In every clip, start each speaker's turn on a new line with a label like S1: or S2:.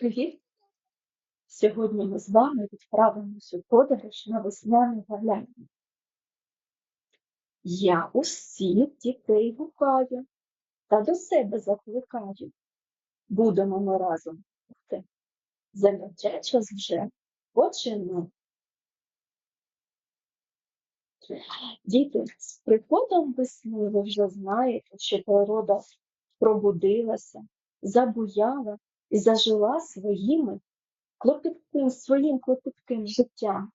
S1: Привіт! Сьогодні ми з вами відправимося у подорож на весняну галявину. Я усіх дітей гукаю та до себе закликаю. Будемо ми разом бути. Заняття час вже починати. Діти, з приходом весни ви вже знаєте, що природа пробудилася, забуяла і зажила своїми клопітким, своїм клопітким життям.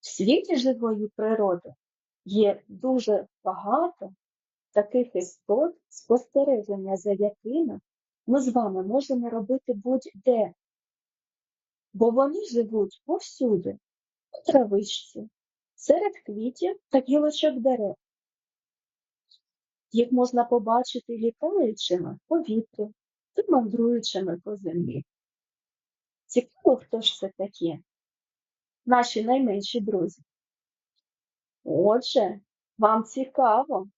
S1: В світі живої природи є дуже багато таких істот, спостереження, за якими ми з вами можемо робити будь-де, бо вони живуть повсюди, у травичці, серед квітів та гілочок дерев. Їх можна побачити літаючими в повітрі та мандруючими по землі. Цікаво, хто ж це такі? Наші найменші друзі. Отже, вам цікаво.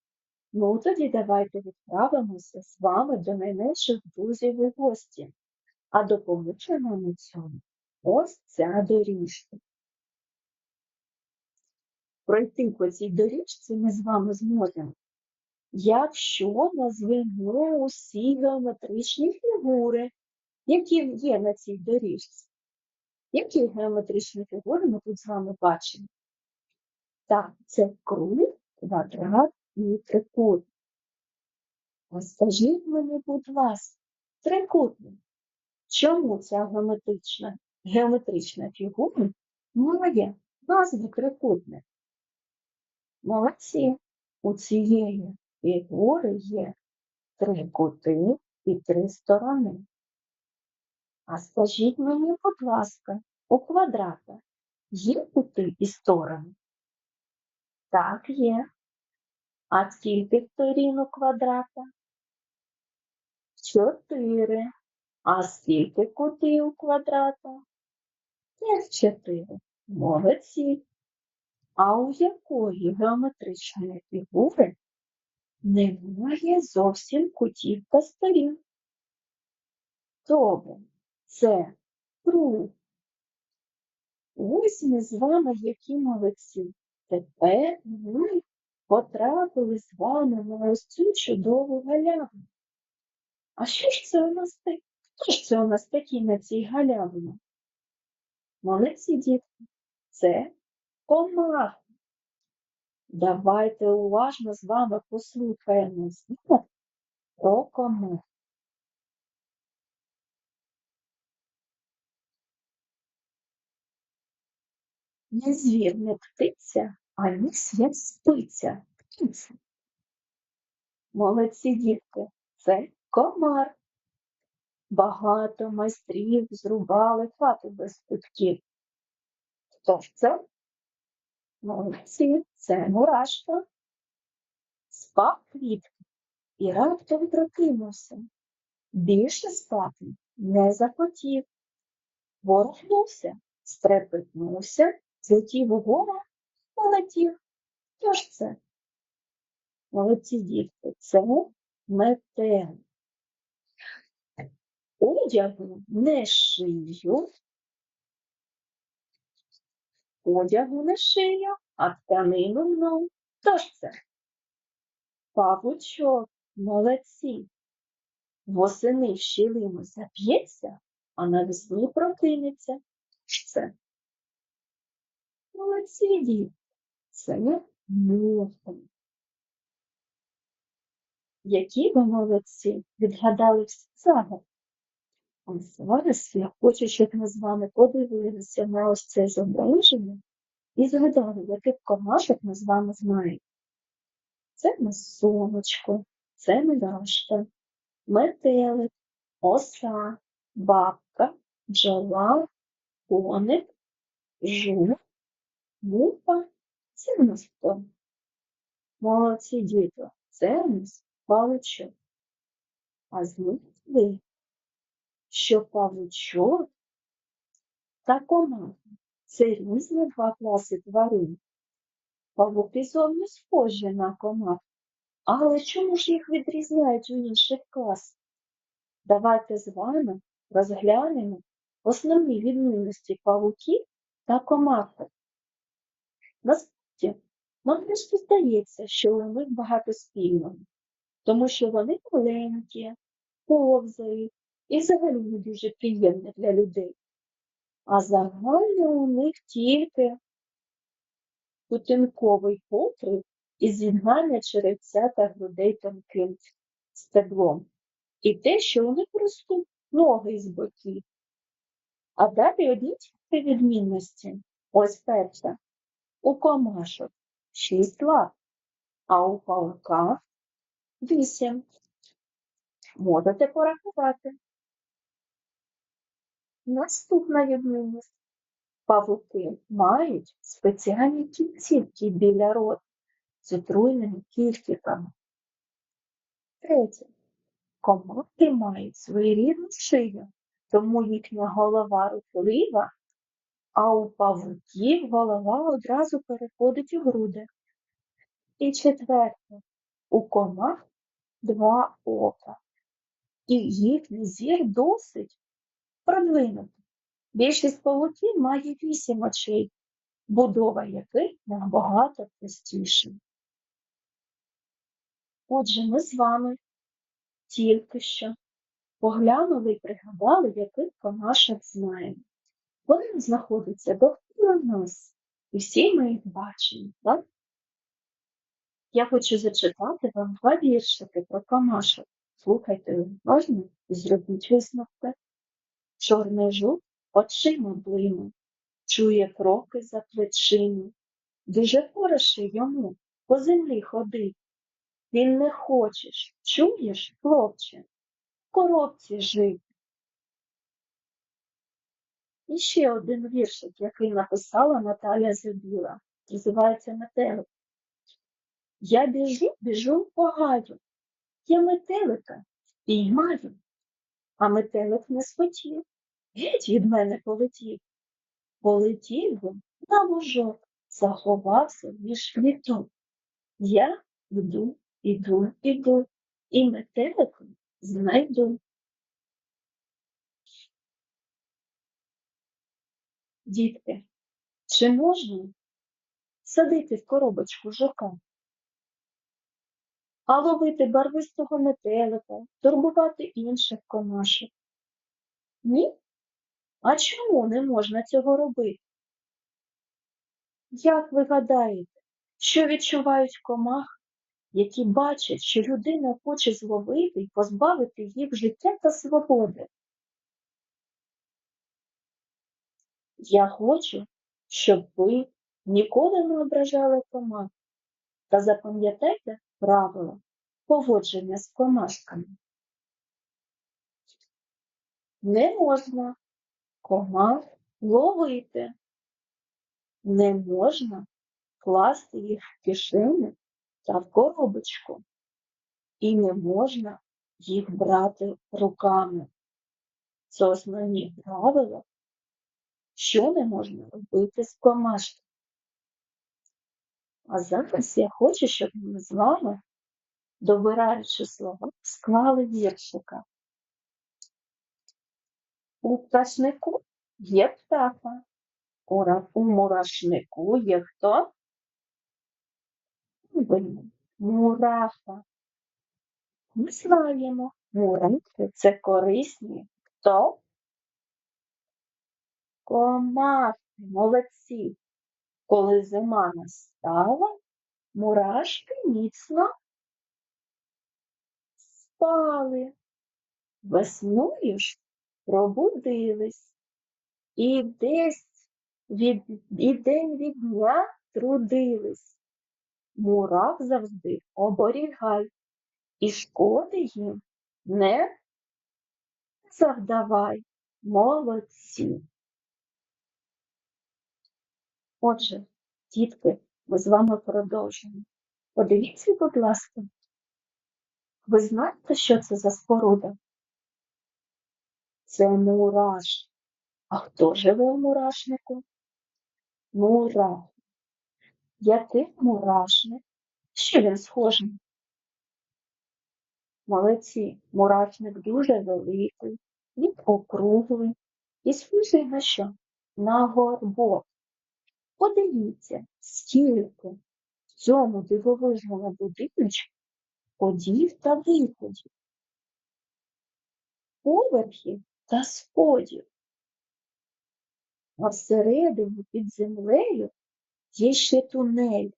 S1: Ну, тоді давайте відправимося з вами до найменших друзів і гості. А допоможе нам цьому ось ця доріжка. Пройти по цій доріжці ми з вами зможемо, якщо назвемо усі геометричні фігури, які є на цій доріжці. Які геометричні фігури ми тут з вами бачимо? Так, це круг, квадрат і трикутник. А скажіть мені, будь ласка, трикутник. Чому ця геометрична, геометрична фігура має назву трикутник? Молодці, у цієї фігури є три кути і три сторони. А скажіть мені, будь ласка, у квадрата є кути і сторони? Так, є. А скільки сторін у квадрата? Чотири. А скільки кутів у квадрата? Теж чотири. Молодці. А у якої геометричної фігури немає зовсім кутів та сторін? Добре, це круг. Ось ми з вами які молодці. Тепер ми потрапили з вами на ось цю чудову галявину. А що ж це у нас таке? Хто ж це у нас такий на цій галявині? Молодці дітки, це комах. Давайте уважно з вами послухаємо звук про комах. Не звір, не птиця, а ніс як спиця. Птиця. Молодці дітки, це комар. Багато майстрів зрубали хату без кутків. Хто ж це? Молодці, це мурашка. Спав квітки і раптом прокинувся. Більше спати не захотів. Ворухнувся, стрепетнувся, злетів угору, полетів. Хто ж це? Молодці дітки, це метелик. Одягу не шию, одягу не шию, а тканину мну. Хто ж це? Павучок, молодці. Восени в щілину зап'ється, а навесні прокинеться. Що це? Молодці діти. Це муха. Які ви молодці відгадали всі загадки? А зараз я хочу, щоб ми з вами подивилися на ось це зображення і згадали, яких комашок ми з вами знаємо. Це в сонечко, це мирашка, метелик, оса, бабка, бджола, коник, жук, муха, це в нас хто? Молодці діти, це в нас павучок. А знаєте, що павучок та комах – це різні два класи тварин. Павуки зовні схожі на комах, але чому ж їх відрізняють у інших класах? Давайте з вами розглянемо основні відмінності павуків та комахи. Насправді, нам просто здається, що у них багато спільного, тому що вони маленькі, повзають і взагалі не дуже приємні для людей. А загально у них тільки сутінковий покрив і з'єднання черевця та грудей тонким стеблом. І те, що них ростуть ноги з боків. А далі одні тільки відмінності. Ось перша. У комашок шість лап, а у паука вісім. Можете порахувати. Наступна відмінність. Павуки мають спеціальні кінцівки біля рота з отруйними кільциками. Третє. Комахи мають своєрідну шию, тому їхня голова рухлива, а у павуків голова одразу переходить у груди. І четверте. У комах два ока, і їхній зір досить продвинутий. Більшість павуків має вісім очей, будова яких набагато простіша. Отже, ми з вами тільки що поглянули і пригадали, яких комашок знаємо. Вони знаходяться довкола нас, і всі ми їх бачимо, так? Я хочу зачитати вам два віршики про комашок. Слухайте уважно і зробіть висновки. Чорний жук очима блине, чує кроки за плечима. Дуже хороше йому по землі ходить. Він не хочеш, чуєш, хлопче, в коробці жити. І ще один віршик, який написала Наталя Забіла, називається Метелик. Я біжу, біжу по гаю, я метелика впіймаю, а метелик не схотів, геть від мене полетів. Полетів він на лужок, заховався між квіток. Я йду, іду, іду, і метеликом знайду. Дітки, чи можна садити в коробочку жука? А ловити барвистого метелика, турбувати інших комашок? Ні? А чому не можна цього робити? Як ви гадаєте, що відчувають комах, які бачать, що людина хоче зловити і позбавити їх життя та свободи? Я хочу, щоб ви ніколи не ображали комах та запам'ятайте правила поводження з комашками. Не можна комах ловити, не можна класти їх в кишеню та в коробочку, і не можна їх брати руками. Це основні правила, що не можна робити з комашками. А зараз я хочу, щоб ми з вами, добираючи слова, склали віршика. У пташнику є птаха, у мурашнику є хто? Мураха. Ми знаємо, мурахи це корисні. Хто? Комахи, молодці. Коли зима настала, мурашки міцно спали. Весною ж пробудились і десь від, і день від дня трудились. Мурах завжди оберігай, і шкоди їм не завдавай, молодці. Отже, дітки, ми з вами продовжуємо. Подивіться, будь ласка, ви знаєте, що це за споруда? Це мураш. А хто живе в мурашнику? Мурах. Який мурашник? Що він схожий? Молодці, мурашник дуже великий, він округлий і схожий на що? На горбок. Подивіться, скільки в цьому дивовижному будиночку ходів та виходів, поверхів та сходів. А всередині під землею є ще тунель,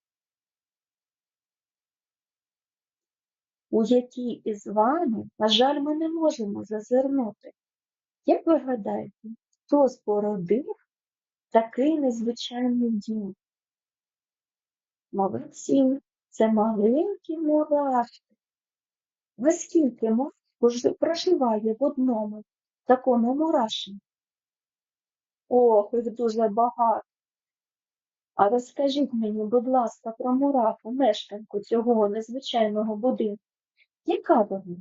S1: у який із вами, на жаль, ми не можемо зазирнути. Як ви гадаєте, хто спородив такий незвичайний дім? Молодці, це маленькі мурашки. Ви скільки мурашок проживає в одному такому мураші? Ох, їх дуже багато. А розкажіть мені, будь ласка, про мурафу, мешканку цього незвичайного будинку. Яка вона?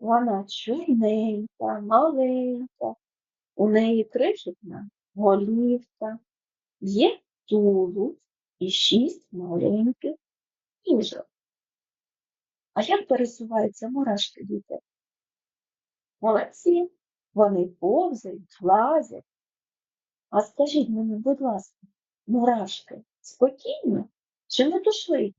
S1: Вона чорненька, маленька, у неї крихітна голівка, є тулуб і шість маленьких ніжок. А як пересуваються мурашки діти? Молодці, вони повзають, лазять. А скажіть мені, будь ласка, мурашки спокійно чи метушливі?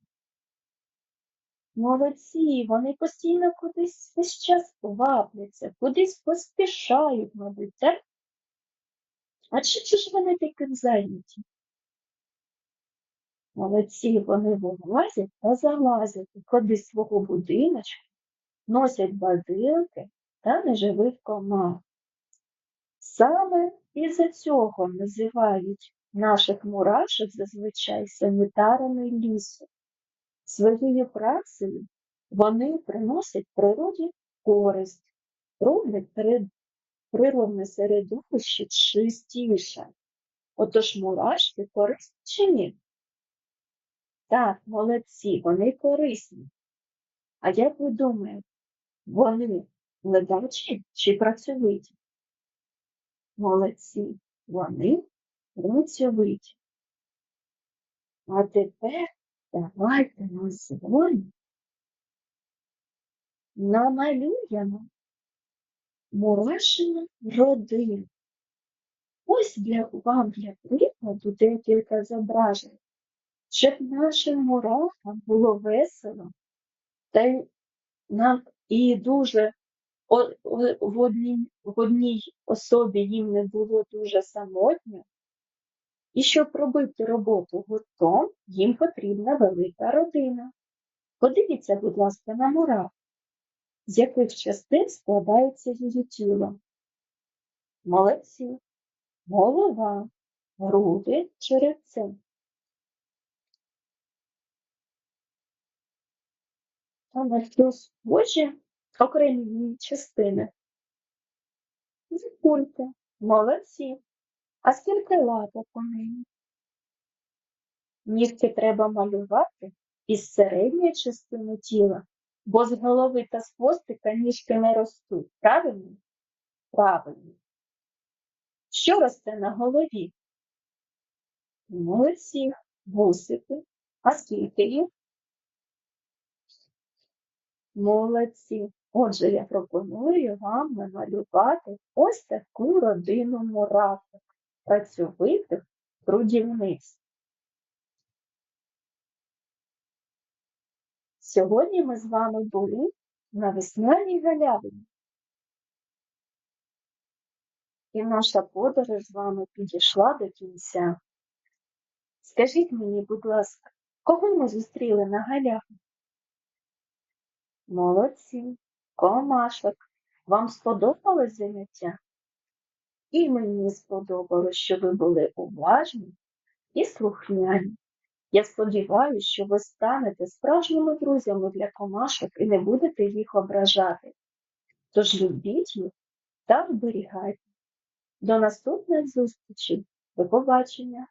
S1: Молодці, вони постійно кудись весь час квапляться, кудись поспішають, мабуть, так? А чи ж вони таким зайняті? Молодці, вони вилазять та залазять ходи свого будиночка, носять базилки та неживих комах. Саме із-за цього називають наших мурашок зазвичай санітарами лісу. Своєю працею вони приносять природі користь, роблять природне середовище чистіше. Отож мурашки корисні чи ні? Так, молодці, вони корисні. А як ви думаєте, вони ледачі чи працьовиті? Молодці, вони працьовиті. А тепер давайте на сьогодні намалюємо мурашину родину. Ось для вам для прикладу декілька зображень, щоб нашим мурахам було весело та нам і дуже в одній, в одній особі їм не було дуже самотньо, і щоб робити роботу гуртом, їм потрібна велика родина. Подивіться, будь ласка, на мурах, з яких частин складається її тіло. Молодці, голова, груди, черевце. Та на що схожі окремі частини. Зіпульте, молодці. А скільки лапок у неї? Нігті треба малювати із середньої частини тіла, бо з голови та з хвостика ніжки не ростуть. Правильно? Правильно. Що росте на голові? Молодці, вусики. А скільки їх? Молодці. Отже, я пропоную вам намалювати ось таку родину муравок, працьовитих трудівниць. Сьогодні ми з вами були на весняній галявині. І наша подорож з вами підійшла до кінця. Скажіть мені, будь ласка, кого ми зустріли на галявині? Молодці, комашок. Вам сподобалось заняття? І мені сподобалось, що ви були уважні і слухняні. Я сподіваюся, що ви станете справжніми друзями для комашок і не будете їх ображати. Тож любіть їх та вберігайте. До наступних зустрічей. До побачення!